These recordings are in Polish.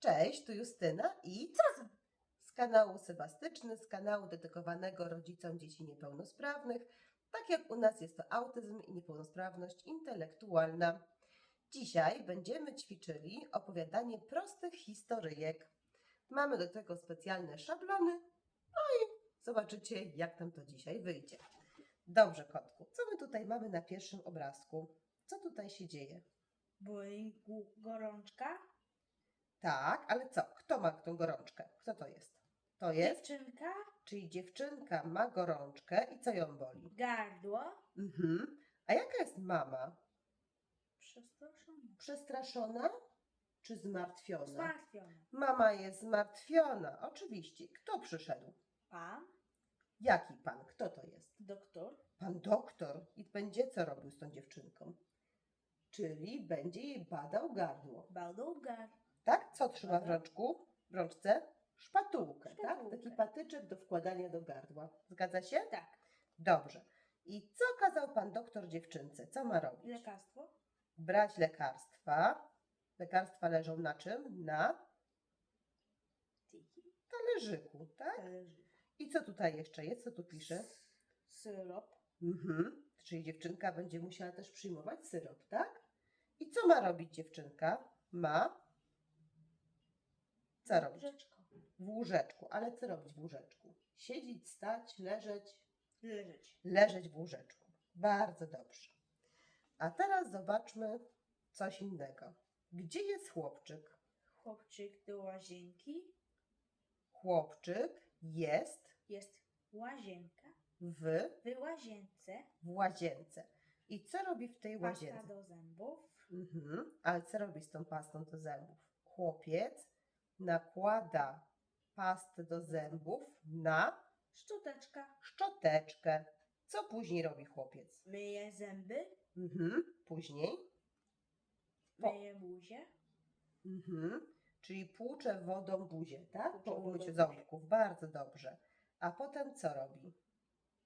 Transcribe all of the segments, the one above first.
Cześć, tu Justyna i co z kanału Sebastyczny, z kanału dedykowanego rodzicom dzieci niepełnosprawnych. Tak jak u nas jest to autyzm i niepełnosprawność intelektualna. Dzisiaj będziemy ćwiczyli opowiadanie prostych historyjek. Mamy do tego specjalne szablony, no i zobaczycie, jak nam to dzisiaj wyjdzie. Dobrze, kotku, co my tutaj mamy na pierwszym obrazku? Co tutaj się dzieje? Boli gorączka. Tak, ale co? Kto ma tą gorączkę? Kto to jest? To jest, Dziewczynka. czyli dziewczynka ma gorączkę i co ją boli? Gardło. Mhm. A jaka jest mama? Przestraszona. Przestraszona czy zmartwiona? Zmartwiona. Mama jest zmartwiona, oczywiście. Kto przyszedł? Pan. Jaki pan? Kto to jest? Doktor. Pan doktor. I będzie co robił z tą dziewczynką? Czyli będzie jej badał gardło. Baldogar. Tak? Co trzyma w rączku? W rączce? Szpatułkę, tak? Szpatułkę. Taki patyczek do wkładania do gardła. Zgadza się? Tak. Dobrze. I co kazał pan doktor dziewczynce? Co ma robić? Lekarstwo. Brać lekarstwa. Lekarstwa leżą na czym? Na Tiki. talerzyku, tak? I co tutaj jeszcze jest? Co tu pisze? Syrop. Mhm. Czyli dziewczynka będzie musiała też przyjmować syrop, tak? I co ma robić dziewczynka? Ma co robić? W łóżeczku. Ale co robić w łóżeczku? Siedzieć, stać, leżeć, Leżeć. leżeć w łóżeczku. Bardzo dobrze. A teraz zobaczmy coś innego. Gdzie jest chłopczyk? Chłopczyk do łazienki. Chłopczyk jest Jest łazienka. w, W łazience. w łazience. I co robi w tej Pasta łazience? do zębów. Mhm. Ale co robi z tą pastą do zębów? Chłopiec nakłada pastę do zębów na Szczoteczka. szczoteczkę. Co później robi chłopiec? Myje zęby. Mhm. Później? Po. Myje buzię. Mhm. Czyli płucze wodą buzię, tak? Płucze Po umyciu ząbków. Bardzo dobrze. A potem co robi?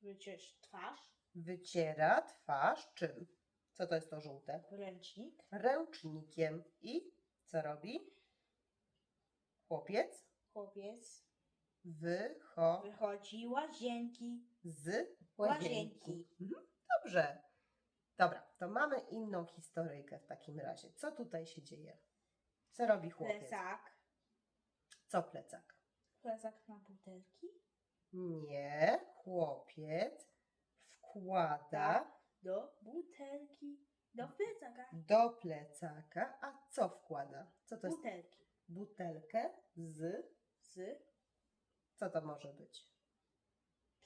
Wyciesz twarz. Wyciera twarz czym? Co to jest to żółte? Ręcznik. Ręcznikiem. I co robi? Chłopiec Chłopiec. wycho Wychodzi łazienki. z łazienki. Łazienki. Mhm. Dobrze. Dobra, to mamy inną historyjkę w takim razie. Co tutaj się dzieje? Co robi chłopiec? Plecak. Co plecak? Plecak na butelki. Nie, chłopiec wkłada Do butelki. Do plecaka. do plecaka, a co wkłada? Co to jest? Butelki. Butelkę z. Z Co to może być?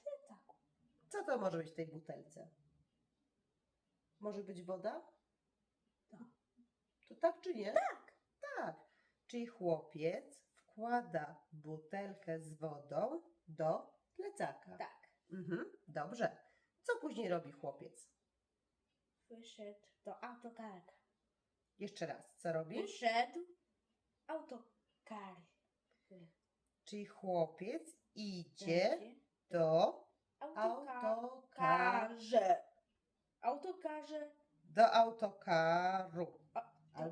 plecaku. Co to może być w tej butelce? Może być woda? Tak. To tak czy nie? Tak. Tak. Czyli chłopiec wkłada butelkę z wodą do plecaka. Tak. Mhm, dobrze. Co później robi chłopiec? Wyszedł do autokarka. Jeszcze raz, co robi? Wyszedł autokar. Czyli chłopiec idzie Będzie do Autokarze. autokarze. Do autokaru. Do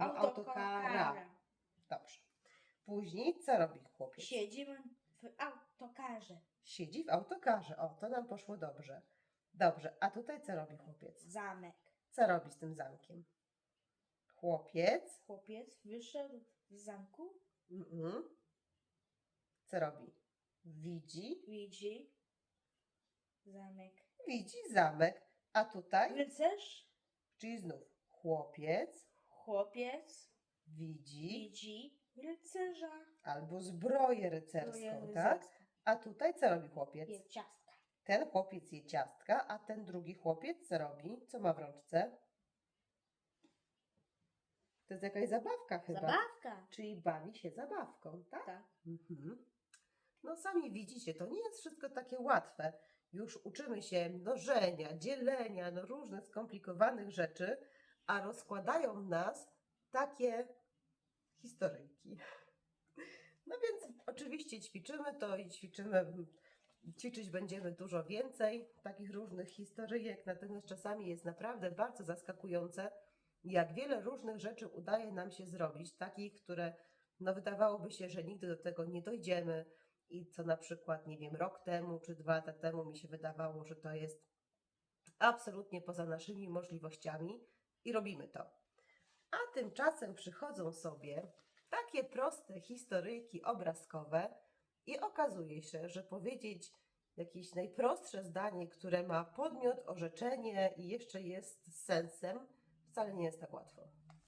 Albo autokara. Dobrze. Później co robi chłopiec? Siedzimy w autokarze. Siedzi w autokarze. O, to nam poszło dobrze. Dobrze, a tutaj co robi chłopiec? Zamek. Co robi z tym zamkiem? Chłopiec. Chłopiec wyszedł z zamku. Mm-mm. Co robi? Widzi. Widzi zamek. Widzi zamek. A tutaj, Rycerz. czyli znów chłopiec Chłopiec. widzi Widzi rycerza. albo zbroję rycerską, tak? A tutaj co robi chłopiec? Je ciastka. Ten chłopiec je ciastka, a ten drugi chłopiec co robi? Co ma w rączce? To jest jakaś zabawka chyba. Zabawka. Czyli bawi się zabawką, tak? Tak. Mhm. No sami widzicie, to nie jest wszystko takie łatwe. Już uczymy się mnożenia, dzielenia, no różnych skomplikowanych rzeczy, a rozkładają nas takie historyjki. No więc oczywiście ćwiczymy to i ćwiczymy, ćwiczyć będziemy dużo więcej takich różnych historyjek, natomiast czasami jest naprawdę bardzo zaskakujące, jak wiele różnych rzeczy udaje nam się zrobić, takich, które no wydawałoby się, że nigdy do tego nie dojdziemy i co na przykład, nie wiem, rok temu czy dwa lata temu mi się wydawało, że to jest absolutnie poza naszymi możliwościami i robimy to. A tymczasem przychodzą sobie takie proste historyjki obrazkowe i okazuje się, że powiedzieć jakieś najprostsze zdanie, które ma podmiot, orzeczenie i jeszcze jest sensem, wcale nie jest tak łatwo.